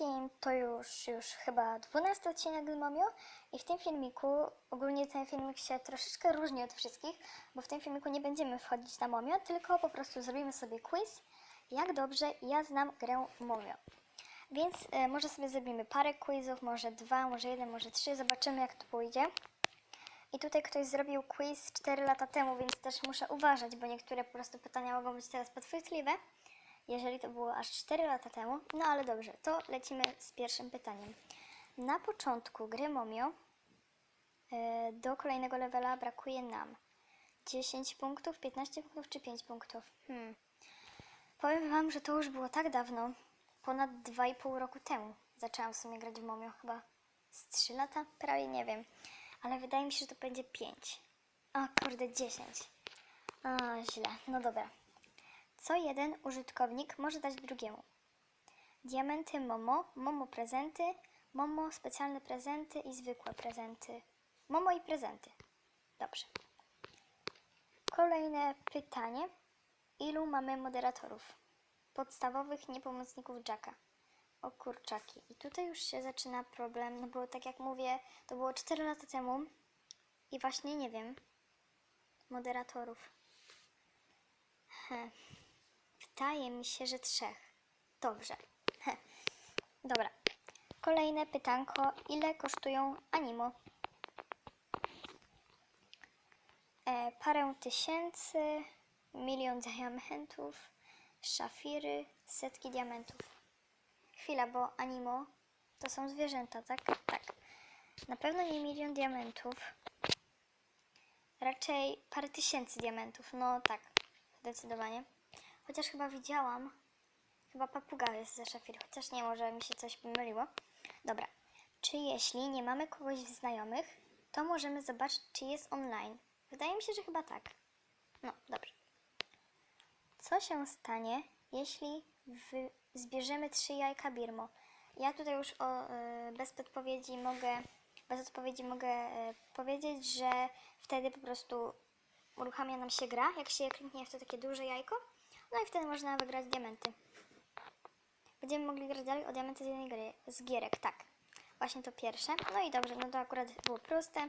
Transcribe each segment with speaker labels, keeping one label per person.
Speaker 1: wszystkim, to już, już chyba 12 odcinek z i w tym filmiku, ogólnie ten filmik się troszeczkę różni od wszystkich, bo w tym filmiku nie będziemy wchodzić na Momio, tylko po prostu zrobimy sobie quiz, jak dobrze ja znam grę Momio. Więc e, może sobie zrobimy parę quizów, może dwa, może jeden, może trzy, zobaczymy jak to pójdzie. I tutaj ktoś zrobił quiz 4 lata temu, więc też muszę uważać, bo niektóre po prostu pytania mogą być teraz podchwytliwe, jeżeli to było aż 4 lata temu. No ale dobrze, to lecimy z pierwszym pytaniem. Na początku gry Momio e, do kolejnego levela brakuje nam 10 punktów, 15 punktów czy 5 punktów? Hmm. Powiem Wam, że to już było tak dawno, ponad 2,5 roku temu. Zaczęłam w sumie grać w Momio, chyba z 3 lata? Prawie nie wiem. Ale wydaje mi się, że to będzie 5. O kurde, 10. O, źle. No dobra. Co jeden użytkownik może dać drugiemu? Diamenty Momo, Momo prezenty, Momo specjalne prezenty i zwykłe prezenty. Momo i prezenty. Dobrze. Kolejne pytanie. Ilu mamy moderatorów? Podstawowych niepomocników Jacka. O kurczaki. I tutaj już się zaczyna problem, no bo tak jak mówię, to było 4 lata temu i właśnie nie wiem. Moderatorów. Heh. Wydaje mi się, że trzech. Dobrze. Dobra. Kolejne pytanko. Ile kosztują animo? E, parę tysięcy, milion diamentów, szafiry, setki diamentów. Chwila, bo animo to są zwierzęta, tak? Tak. Na pewno nie milion diamentów. Raczej parę tysięcy diamentów. No tak, zdecydowanie. Chociaż chyba widziałam, chyba papuga jest ze szafir, chociaż nie, może mi się coś pomyliło. Dobra. Czy jeśli nie mamy kogoś z znajomych, to możemy zobaczyć, czy jest online? Wydaje mi się, że chyba tak. No, dobrze. Co się stanie, jeśli zbierzemy trzy jajka Birmo? Ja tutaj już o, y, bez podpowiedzi mogę, bez odpowiedzi mogę y, powiedzieć, że wtedy po prostu uruchamia nam się gra, jak się kliknie w to takie duże jajko, no i wtedy można wygrać diamenty. Będziemy mogli grać dalej o diamenty z jednej gry, z gierek, tak. Właśnie to pierwsze. No i dobrze, no to akurat było proste.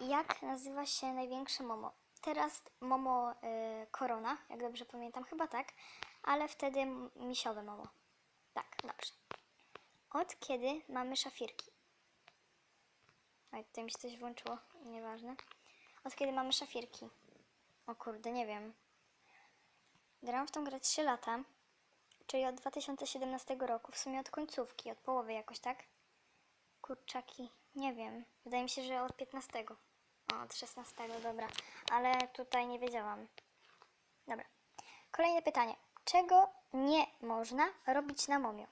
Speaker 1: Jak nazywa się największe Momo? Teraz Momo y, Korona, jak dobrze pamiętam, chyba tak, ale wtedy misiowe Momo. Tak, dobrze. Od kiedy mamy szafirki? Oj, tutaj mi się coś włączyło, nieważne. Od kiedy mamy szafirki? O kurde, nie wiem. Gram w tą grę 3 lata, czyli od 2017 roku, w sumie od końcówki, od połowy jakoś, tak? Kurczaki, nie wiem. Wydaje mi się, że od 15. O, od 16, dobra. Ale tutaj nie wiedziałam. Dobra. Kolejne pytanie. Czego nie można robić na Momio?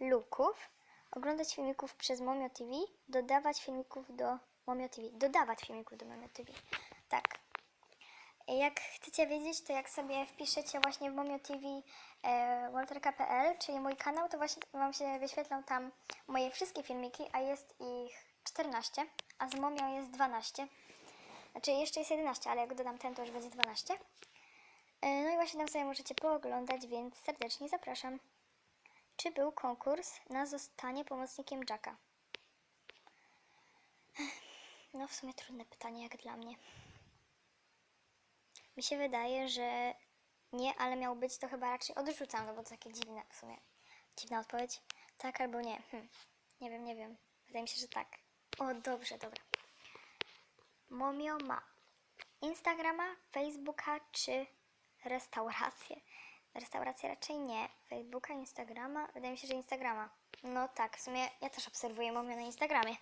Speaker 1: Luków, oglądać filmików przez Momio TV, dodawać filmików do Momio TV. Dodawać filmików do Momio TV. Tak. Jak chcecie wiedzieć, to jak sobie wpiszecie właśnie w Momio TV e, walterka.pl, czyli mój kanał, to właśnie Wam się wyświetlą tam moje wszystkie filmiki, a jest ich 14, a z Momio jest 12. Znaczy jeszcze jest 11, ale jak dodam ten, to już będzie 12. E, No i właśnie tam sobie możecie pooglądać, więc serdecznie zapraszam. Czy był konkurs na zostanie pomocnikiem Jacka? No w sumie trudne pytanie jak dla mnie. Mi się wydaje, że nie, ale miał być to chyba raczej odrzucam, no bo to takie dziwne w sumie. Dziwna odpowiedź. Tak albo nie. Hm. Nie wiem, nie wiem. Wydaje mi się, że tak. O, dobrze, dobra. Momio ma Instagrama, Facebooka czy restaurację? Restaurację raczej nie. Facebooka, Instagrama. Wydaje mi się, że Instagrama. No tak, w sumie ja też obserwuję Momio na Instagramie.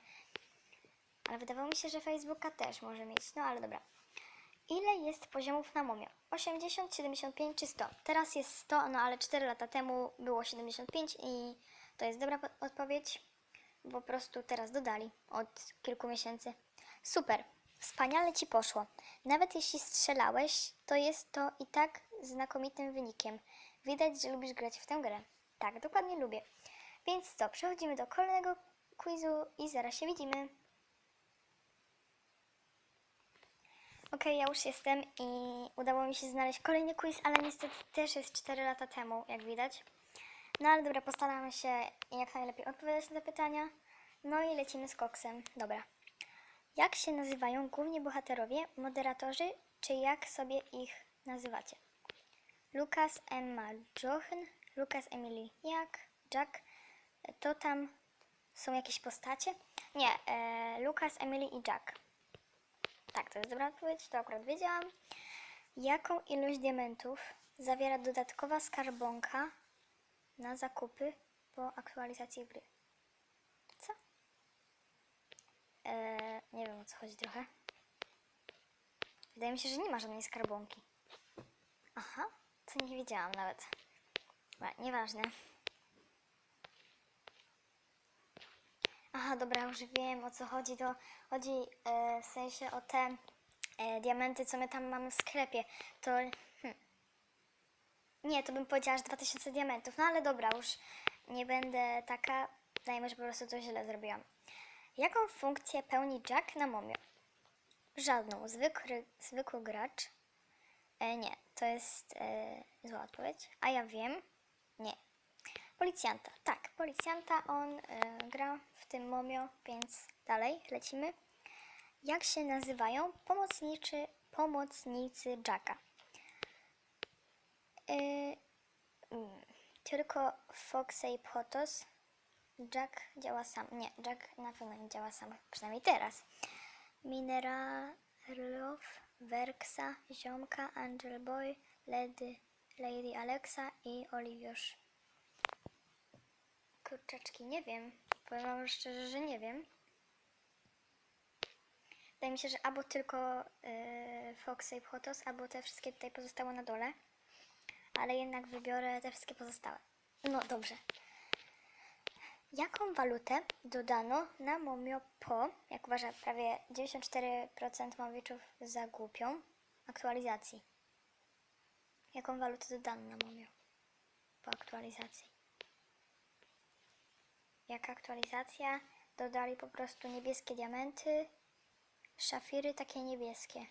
Speaker 1: Ale wydawało mi się, że Facebooka też może mieć. No ale dobra. Ile jest poziomów na Momio? 80, 75 czy 100? Teraz jest 100, no ale 4 lata temu było 75 i to jest dobra po- odpowiedź. Po prostu teraz dodali od kilku miesięcy. Super, wspaniale ci poszło. Nawet jeśli strzelałeś, to jest to i tak znakomitym wynikiem. Widać, że lubisz grać w tę grę. Tak, dokładnie lubię. Więc co, przechodzimy do kolejnego quizu i zaraz się widzimy. Okej, ja już jestem i udało mi się znaleźć kolejny quiz, ale niestety też jest 4 lata temu, jak widać. No ale dobra, postaramy się jak najlepiej odpowiadać na te pytania. No i lecimy z koksem. Dobra. Jak się nazywają główni bohaterowie, moderatorzy, czy jak sobie ich nazywacie? Lukas, Emma, Jochen, Lukas, Emily, jak, Jack, to tam są jakieś postacie? Nie, e, Lukas, Emily i Jack. Tak, to jest dobra odpowiedź, to akurat wiedziałam. Jaką ilość diamentów zawiera dodatkowa skarbonka na zakupy po aktualizacji gry? Co? Eee, nie wiem o co chodzi trochę. Wydaje mi się, że nie ma żadnej skarbonki. Aha, to nie wiedziałam nawet. Dobra, nieważne. Aha, dobra, już wiem o co chodzi. To chodzi e, w sensie o te e, diamenty, co my tam mamy w sklepie. To. Hmm. Nie, to bym powiedziała, że 2000 diamentów. No ale dobra, już nie będę taka. Dajmy, że po prostu to źle zrobiłam. Jaką funkcję pełni Jack na momie? Żadną. Zwykły, zwykły gracz. E, nie, to jest e, zła odpowiedź. A ja wiem. Policjanta. Tak, policjanta. On e, gra w tym momio, więc dalej lecimy. Jak się nazywają pomocniczy, pomocnicy Jacka? Mm, tylko Foxy i Potos. Jack działa sam. Nie, Jack na pewno nie działa sam, przynajmniej teraz. Mineralow, Werksa, Ziomka, Angel Boy, Lady, Lady Alexa i Oliwiusz. Kurczaczki, nie wiem. Powiem wam szczerze, że nie wiem. Wydaje mi się, że albo tylko yy, Photos, albo te wszystkie tutaj pozostałe na dole. Ale jednak wybiorę te wszystkie pozostałe. No dobrze. Jaką walutę dodano na Momio po, jak uważa prawie 94% mowiczów za głupią, aktualizacji? Jaką walutę dodano na Momio po aktualizacji? Jak aktualizacja dodali po prostu niebieskie diamenty, szafiry takie niebieskie.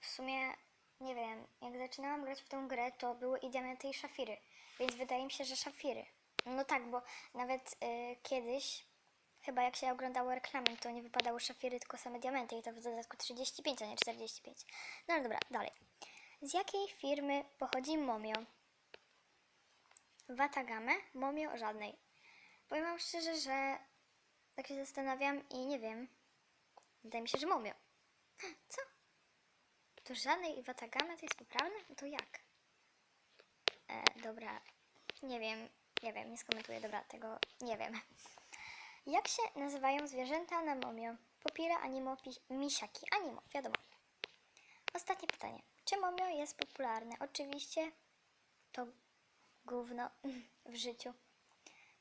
Speaker 1: W sumie nie wiem, jak zaczynałam grać w tą grę, to były i diamenty i szafiry, więc wydaje mi się, że szafiry. No tak, bo nawet y, kiedyś, chyba jak się oglądało reklamy, to nie wypadały szafiry, tylko same diamenty i to w dodatku 35, a nie 45. No ale dobra, dalej. Z jakiej firmy pochodzi Momio? Watagame? Momio żadnej. Powiem wam szczerze, że tak się zastanawiam i nie wiem. Wydaje mi się, że Momio. Co? To żadnej Watagame to jest poprawne? No to jak? E, dobra, nie wiem, nie wiem, nie skomentuję, dobra, tego nie wiem. Jak się nazywają zwierzęta na momio? Popira, animo, pi- misiaki. Animo, wiadomo. Ostatnie pytanie. Czy momio jest popularne? Oczywiście to gówno w życiu.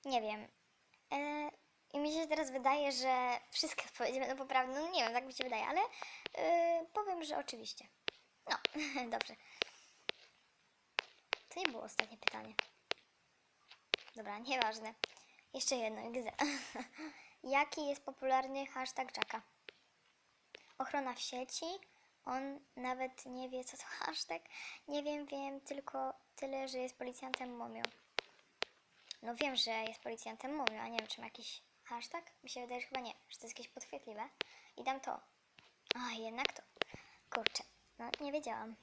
Speaker 1: Nie wiem. E, I mi się teraz wydaje, że wszystkie odpowiedzi będą poprawne. No nie wiem, tak mi się wydaje, ale e, powiem, że oczywiście. No, dobrze. To nie było ostatnie pytanie. Dobra, nieważne. Jeszcze jedno, egze. Jaki jest popularny hashtag Jacka? Ochrona w sieci. On nawet nie wie, co to hashtag. Nie wiem, wiem tylko tyle, że jest policjantem Momio. No wiem, że jest policjantem Momio, a nie wiem, czy ma jakiś hashtag. Mi się wydaje, że chyba nie, że to jest jakieś podchwytliwe. I dam to. A, jednak to. Kurczę, no nie wiedziałam.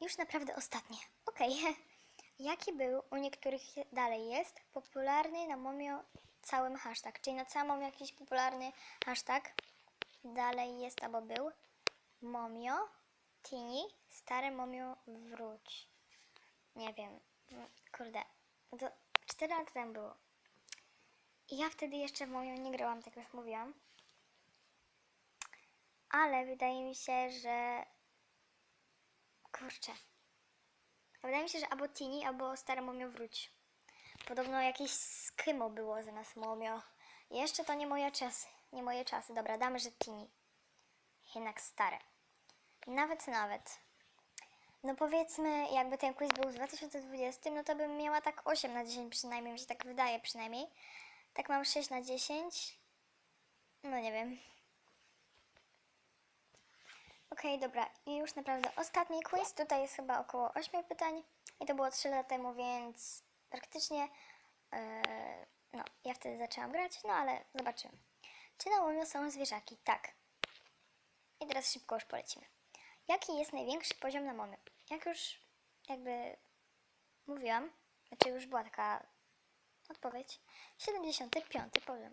Speaker 1: Już naprawdę ostatnie. Okej. Jaki był u niektórych dalej jest popularny na Momio całym hashtag? Czyli na Momio jakiś popularny hashtag dalej jest albo był Momio, Tini, stare Momio wróć. Nie wiem. Kurde. No To 4 lata temu było. I ja wtedy jeszcze w Momio nie grałam, tak jak już mówiłam. Ale wydaje mi się, że Kurczę. Wydaje mi się, że albo Tini, albo stare Momio wróć. Podobno jakieś skymo było zamiast Momio. Jeszcze to nie moje czasy. Nie moje czasy. Dobra, damy, że Tini. Jednak stare. Nawet, nawet. No powiedzmy, jakby ten quiz był w 2020, no to bym miała tak 8 na 10 przynajmniej, mi się tak wydaje przynajmniej. Tak mam 6 na 10. No nie wiem. Okej, dobra. I już naprawdę ostatni quiz. Tutaj jest chyba około 8 pytań. I to było 3 lata temu, więc praktycznie, e, no, ja wtedy zaczęłam grać, no ale zobaczymy. Czy na Łomio są zwierzaki? Tak. I teraz szybko już polecimy. Jaki jest największy poziom na Momio? Jak już jakby mówiłam, znaczy już była taka odpowiedź, 75 poziom.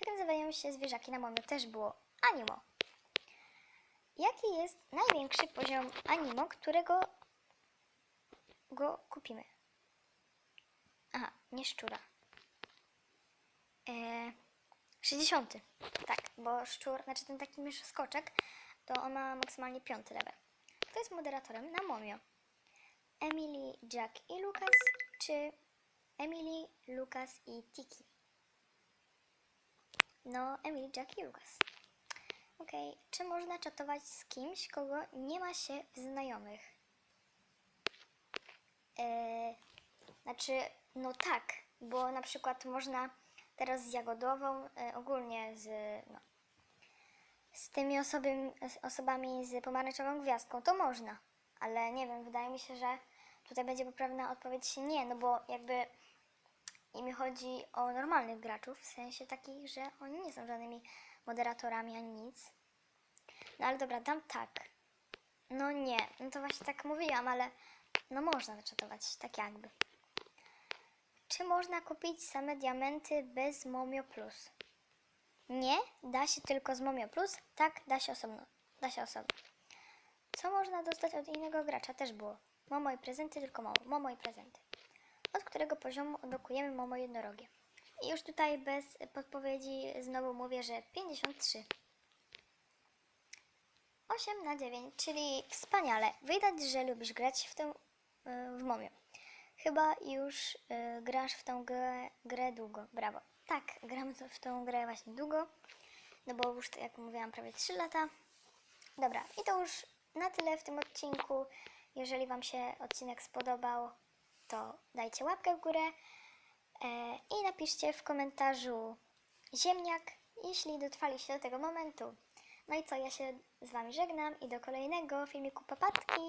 Speaker 1: Jak nazywają się zwierzaki na Momio? Też było Animo. Jaki jest największy poziom Animo, którego go kupimy? Aha, nie szczura. Eee, 60. Tak, bo szczur, znaczy ten taki mysz skoczek, to on ma maksymalnie piąty level. Kto jest moderatorem na Momio? Emily, Jack i Lucas, czy Emily, Lucas i Tiki? No, Emily, Jack i Lucas. Okej, czy można czatować z kimś, kogo nie ma się w znajomych? Eee, znaczy, no tak, bo na przykład można teraz z Jagodową, e, ogólnie z, no, z tymi osoby, osobami z pomarańczową gwiazdką, to można. Ale nie wiem, wydaje mi się, że tutaj będzie poprawna odpowiedź nie, no bo jakby im chodzi o normalnych graczów, w sensie takich, że oni nie są żadnymi moderatorami ani nic. No ale dobra, dam tak. No nie, no to właśnie tak mówiłam, ale no można zaczatować, tak jakby. Czy można kupić same diamenty bez Momio Plus? Nie, da się tylko z Momio Plus. Tak, da się osobno. Da się osobno. Co można dostać od innego gracza? Też było. Momo i prezenty, tylko Momo. Momo i prezenty. Od którego poziomu odblokujemy Momo jednorogie? I już tutaj bez podpowiedzi znowu mówię, że 53. 8 na 9, czyli wspaniale. Widać, że lubisz grać w tę y, w Momio. Chyba już y, grasz w tą grę, grę długo. Brawo. Tak, gram w tą grę właśnie długo. No bo już, jak mówiłam, prawie 3 lata. Dobra, i to już na tyle w tym odcinku. Jeżeli Wam się odcinek spodobał, to dajcie łapkę w górę e, i napiszcie w komentarzu ziemniak, jeśli dotrwaliście do tego momentu. No i co, ja się z Wami żegnam i do kolejnego filmiku papatki.